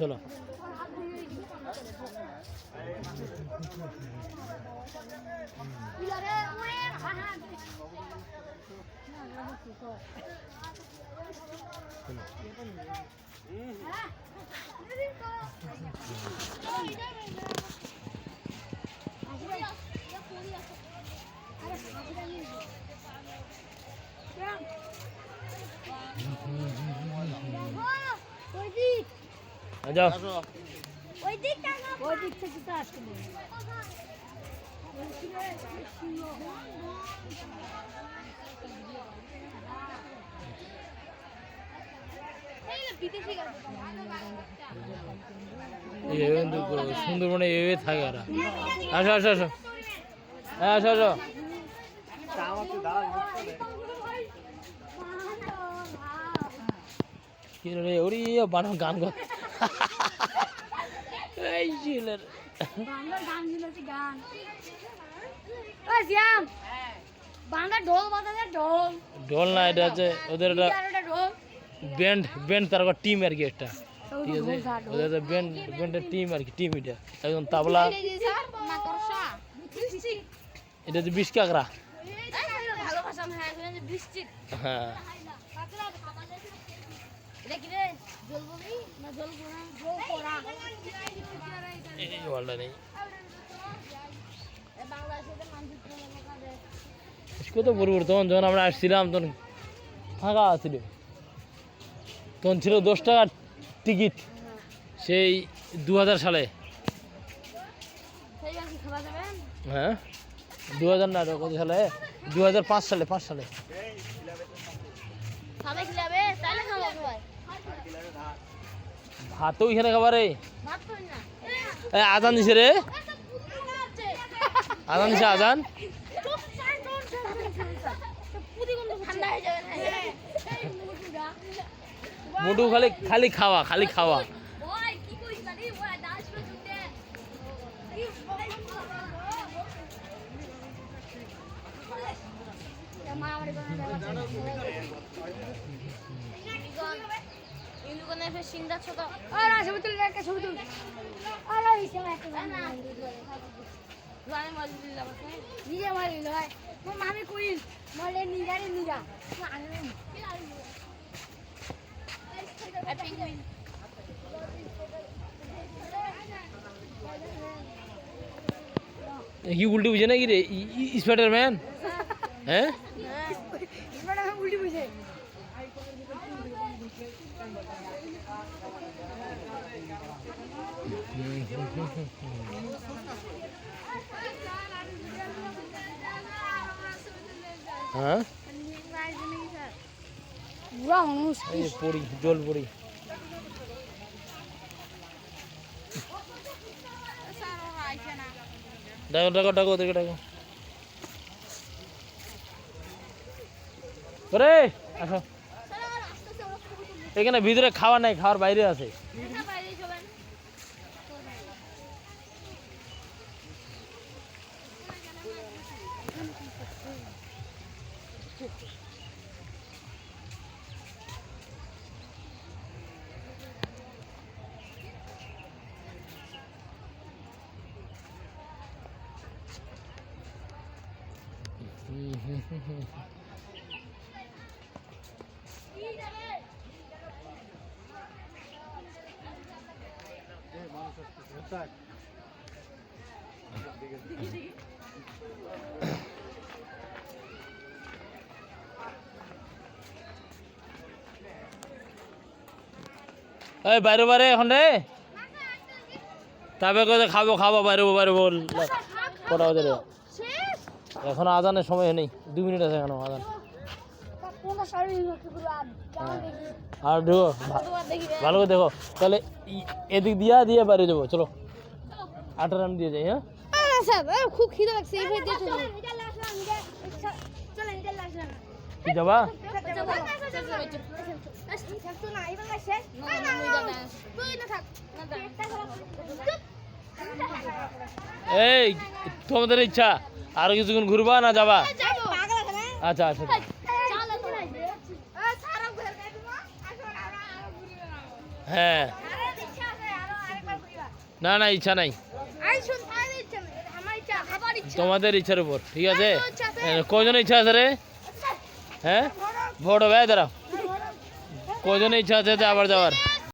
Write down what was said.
চলো। যাও ওই দিকটা না ওই দিক থেকে তো এইভাবে সুন্দরবনে এইভাবে থাকে ওরা। আসো আসো আসো। হ্যাঁ আসো আসো। কি রে ওরি বানো গান কর এই বাংলা ঢোল বাজাতে ঢোল। ঢোল না এটা হচ্ছে ওদের ব্যান্ড ব্যান্ড তার টিম আর কি একটা। ঠিক আছে। ওদের ব্যান্ড ব্যান্ডের টিম আর কি টিম এটা। একদম তাবলা। এটা হচ্ছে বিশ কাকরা হ্যাঁ এই ওয়ালটা নেই কত পরিবর্তন যখন আমরা আসছিলাম তখন ফাঁকা ছিল তখন ছিল দশ টাকার টিকিট সেই দু হাজার সালে হ্যাঁ দু হাজার না কত সালে দু হাজার পাঁচ সালে পাঁচ সালে তাহলে খাব সবাই খাবারে ভাত এ আজান দিছে রে। আজান দিছে আজান। মোটু খালি খালি খাওয়া খালি খাওয়া। রে মা আমার সিন্দা ছোট। আর একটা ছবি তুল আর একটা না মারি দিল আমাকে। নিজে মারি দিল ভাই মো মামি কইল মলে রে নিগা আমি পেঙ্গুইন এ কি উল্টে বুঝে নাকি রে? স্পাইডার ম্যান হ্যাঁ? উল্টি বুঝে। হ্যাঁ? পড়ি জল পড়ি। ডাকো ডাকো ডাকো ওদেরকে ডাকো। ওরে আসো। এখানে ভিতরে খাওয়া নাই খাওয়ার বাইরে আছে। এই বাইরে বাইরে এখন রে তবে কথা খাব খাব বাইরে বাইরে বল। কটা এখন আজানের সময় নেই দু মিনিট আছে এখন আজান। কি আর ঢুকো রে ভালো করে দেখো। তাহলে এদিক দিয়া দিয়ে বাইরে যাব চলো। আঠারো রান দিয়ে যাই হ্যাঁ? খুব খিদে লাগছে এই ভাই দিয়ে যাবা? এই তোমাদের ইচ্ছা আরও কিছুক্ষণ ঘুরবা না যাবা? আচ্ছা আচ্ছা। হ্যাঁ। না না, ইচ্ছা নাই। তোমাদের ইচ্ছার উপর, ঠিক আছে? কজন ইচ্ছা আছে রে? হ্যাঁ? ভোট হবে, দাঁড়াও। কজন ইচ্ছা আছে আবার যাওয়ার?